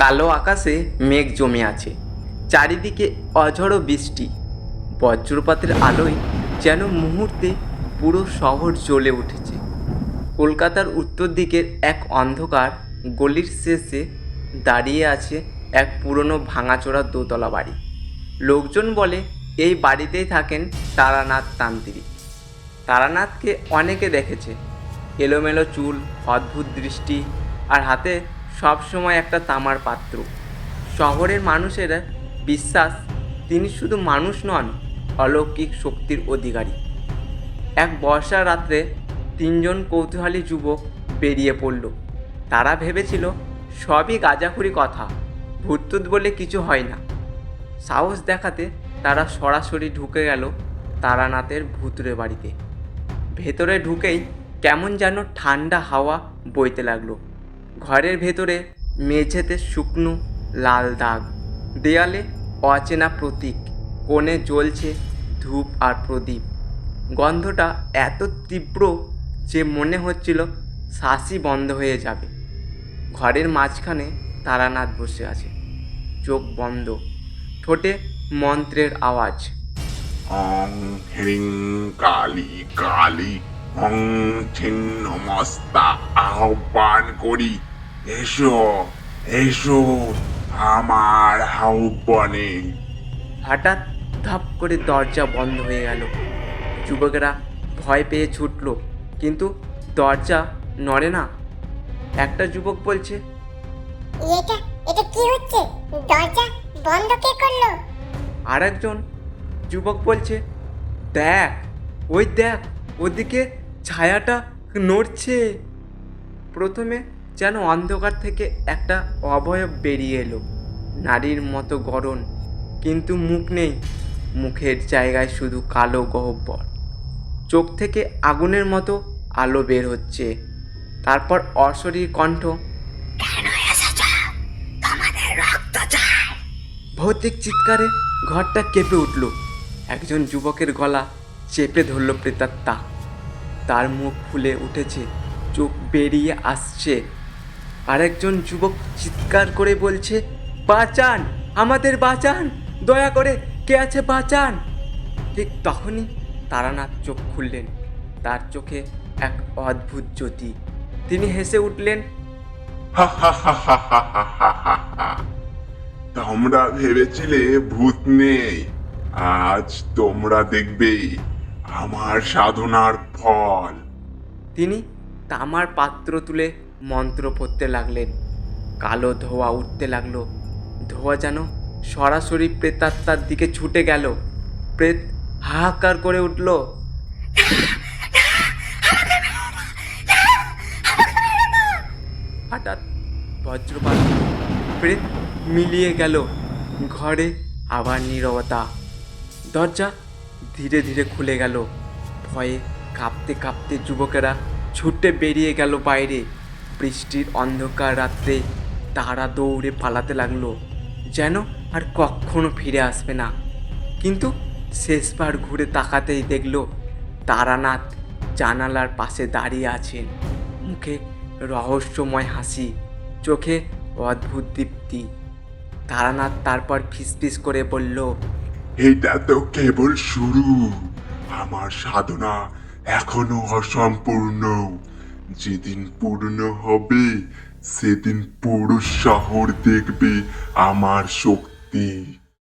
কালো আকাশে মেঘ জমে আছে। চারিদিকে অঝড়ো বৃষ্টি। বজ্রপাতের আলোয় যেন মুহূর্তে পুরো শহর জ্বলে উঠেছে। কলকাতার উত্তর দিকের এক অন্ধকার গলির শেষে দাঁড়িয়ে আছে এক পুরনো ভাঙাচোরা দোতলা বাড়ি। লোকজন বলে, এই বাড়িতেই থাকেন তারানাথ তান্ত্রিক। তারানাথকে অনেকে দেখেছে। এলোমেলো চুল, অদ্ভুত দৃষ্টি আর হাতে সবসময় একটা তামার পাত্র। শহরের মানুষেরা বিশ্বাস, তিনি শুধু মানুষ নন, অলৌকিক শক্তির অধিকারী। এক বর্ষার রাত্রে তিনজন কৌতূহলী যুবক বেরিয়ে পড়ল। তারা ভেবেছিল, সবই গাঁজাখুরি কথা ভূতটুত বলে কিছু হয় না। সাহস দেখাতে তারা সরাসরি ঢুকে গেল তারানাথের ভূতুরে বাড়িতে। ভেতরে ঢুকেই কেমন যেন ঠান্ডা হাওয়া বইতে লাগল। ঘরের ভেতরে মেঝেতে শুকনো লাল দাগ। দেয়ালে অচেনা প্রতীক, কোণে জ্বলছে ধূপ আর প্রদীপ। গন্ধটা এত তীব্র যে মনে হচ্ছিল শ্বাসই বন্ধ হয়ে যাবে। ঘরের মাঝখানে তারানাথ বসে আছে। চোখ বন্ধ। ঠোঁটে মন্ত্রের আওয়াজ। অং কালী ছিন্নমস্তা আহ্বান করি। এসো এসো আমার আহ্বানে হঠাৎ ধপ করে দরজা বন্ধ হয়ে গেল। যুবকেরা ভয় পেয়ে ছুটল কিন্তু দরজা নড়ে না। একটা যুবক বলছে এটা এটা কি হচ্ছে? দরজা বন্ধ কে করল? আর একজন যুবক বলছে দেখ ওই দেখ ওদিকে ছায়াটা নড়ছে। প্রথমে যেন অন্ধকার থেকে একটা অবয়ব বেরিয়ে এলো। নারীর মতো গরণ কিন্তু মুখ নেই। মুখের জায়গায় শুধু কালো গহ্বর। চোখ থেকে আগুনের মতো আলো বের হচ্ছে। তারপর অশরীর কণ্ঠ ভৌতিক চিৎকারে ঘরটা কেঁপে উঠল। একজন যুবকের গলা চেপে ধরল প্রেতাত্মা। তার মুখ ফুলে উঠেছে চোখ বেরিয়ে আসছে। আরেকজন যুবক চিৎকার করে বলছে বাঁচান আমাদের বাঁচান দয়া করে কে আছে বাঁচান? ঠিক তখনই তারানাথ চোখ খুললেন। তার চোখে এক অদ্ভুত জ্যোতি। তিনি হেসে উঠলেন তোমরা ভেবেছিলে ভূত নেই। আজ তোমরা দেখবে আমার সাধনার ফল। তিনি তামার পাত্র তুলে মন্ত্র পড়তে লাগলেন। কালো ধোঁয়া উঠতে লাগল। ধোঁয়া যেন সরাসরি প্রেতাত্মার দিকে ছুটে গেল। প্রেত হাহাকার করে উঠল। হঠাৎ বজ্রপাত, প্রেত মিলিয়ে গেল। ঘরে আবার নীরবতা। দরজা ধীরে ধীরে খুলে গেল। ভয়ে কাঁপতে কাঁপতে যুবকেরা ছুটে বেরিয়ে গেল বাইরে। বৃষ্টির অন্ধকার রাত্রে তারা দৌড়ে পালাতে লাগল, যেন আর কখনো ফিরে আসবে না। কিন্তু শেষবার ঘুরে তাকাতেই দেখল, তারানাথ জানালার পাশে দাঁড়িয়ে আছেন। মুখে রহস্যময় হাসি, চোখে অদ্ভুত দীপ্তি। তারানাথ তারপর ফিসফিস করে বলল, এটা তো কেবল শুরু। আমার সাধনা এখনও অসম্পূর্ণ। যেদিন পূর্ণ হবে সেদিন পুরো শহর দেখবে আমার শক্তি।